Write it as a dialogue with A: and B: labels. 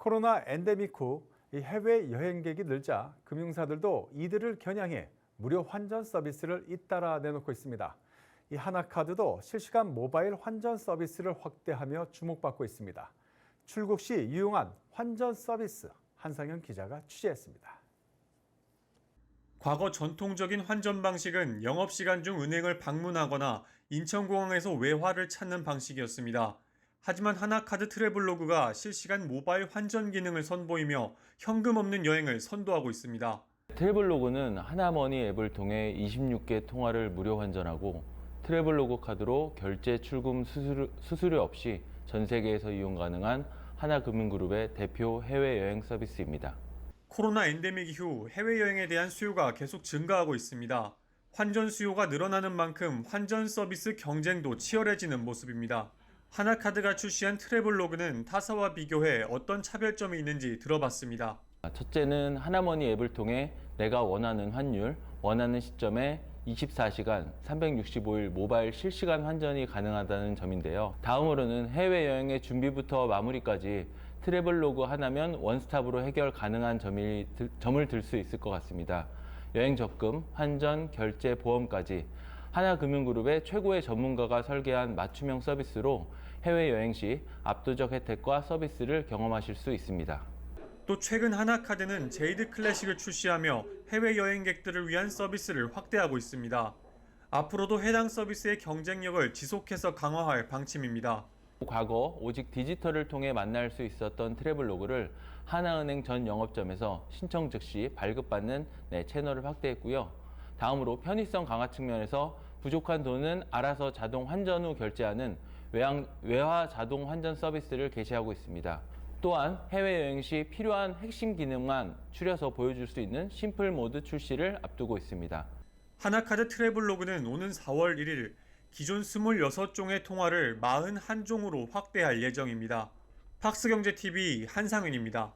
A: 코로나 엔데믹 후이 해외 여행객이 늘자 금융사들도 이들을 겨냥해 무료 환전 서비스를 잇따라 내놓고 있습니다. 이 하나카드도 실시간 모바일 환전 서비스를 확대하며 주목받고 있습니다. 출국 시 유용한 환전 서비스 한상현 기자가 취재했습니다.
B: 과거 전통적인 환전 방식은 영업시간 중 은행을 방문하거나 인천공항에서 외화를 찾는 방식이었습니다. 하지만 하나카드 트래블로그가 실시간 모바일 환전 기능을 선보이며 현금 없는 여행을 선도하고 있습니다.
C: 트래블로그는 하나머니 앱을 통해 26개 통화를 무료 환전하고 트래블로그 카드로 결제 출금 수수료, 수수료 없이 전 세계에서 이용 가능한 하나금융그룹의 대표 해외여행 서비스입니다.
B: 코로나 엔데믹 이후 해외여행에 대한 수요가 계속 증가하고 있습니다. 환전 수요가 늘어나는 만큼 환전 서비스 경쟁도 치열해지는 모습입니다. 하나카드가 출시한 트래블 로그는 타사와 비교해 어떤 차별점이 있는지 들어봤습니다.
C: 첫째는 하나머니 앱을 통해 내가 원하는 환율, 원하는 시점에 24시간 365일 모바일 실시간 환전이 가능하다는 점인데요. 다음으로는 해외여행의 준비부터 마무리까지 트래블로그 하나면 원스톱으로 해결 가능한 점이, 들- 점을 들 수 있을 것 같습니다. 여행 적금, 환전, 결제, 보험까지 하나금융그룹의 최고의 전문가가 설계한 맞춤형 서비스로 해외여행 시 압도적 혜택과 서비스를 경험하실 수 있습니다.
B: 또 최근 하나카드는 제이드 클래식을 출시하며 해외 여행객들을 위한 서비스를 확대하고 있습니다. 앞으로도 해당 서비스의 경쟁력을 지속해서 강화할 방침입니다.
C: 과거 오직 디지털을 통해 만날 수 있었던 트래블로그를 하나은행 전 영업점에서 신청 즉시 발급받는 네, 채널을 확대했고요. 다음으로 편의성 강화 측면에서 부족한 돈은 알아서 자동 환전 후 결제하는 외항- 외화 자동 환전 서비스를 개시하고 있습니다. 또한 해외여행 시 필요한 핵심 기능만 추려서 보여줄 수 있는 심플 모드 출시를 앞두고 있습니다.
B: 하나카드 트래블로그는 오는 4월 1일 기존 26종의 통화를 41종으로 확대할 예정입니다. 팍스경제TV 한상윤입니다.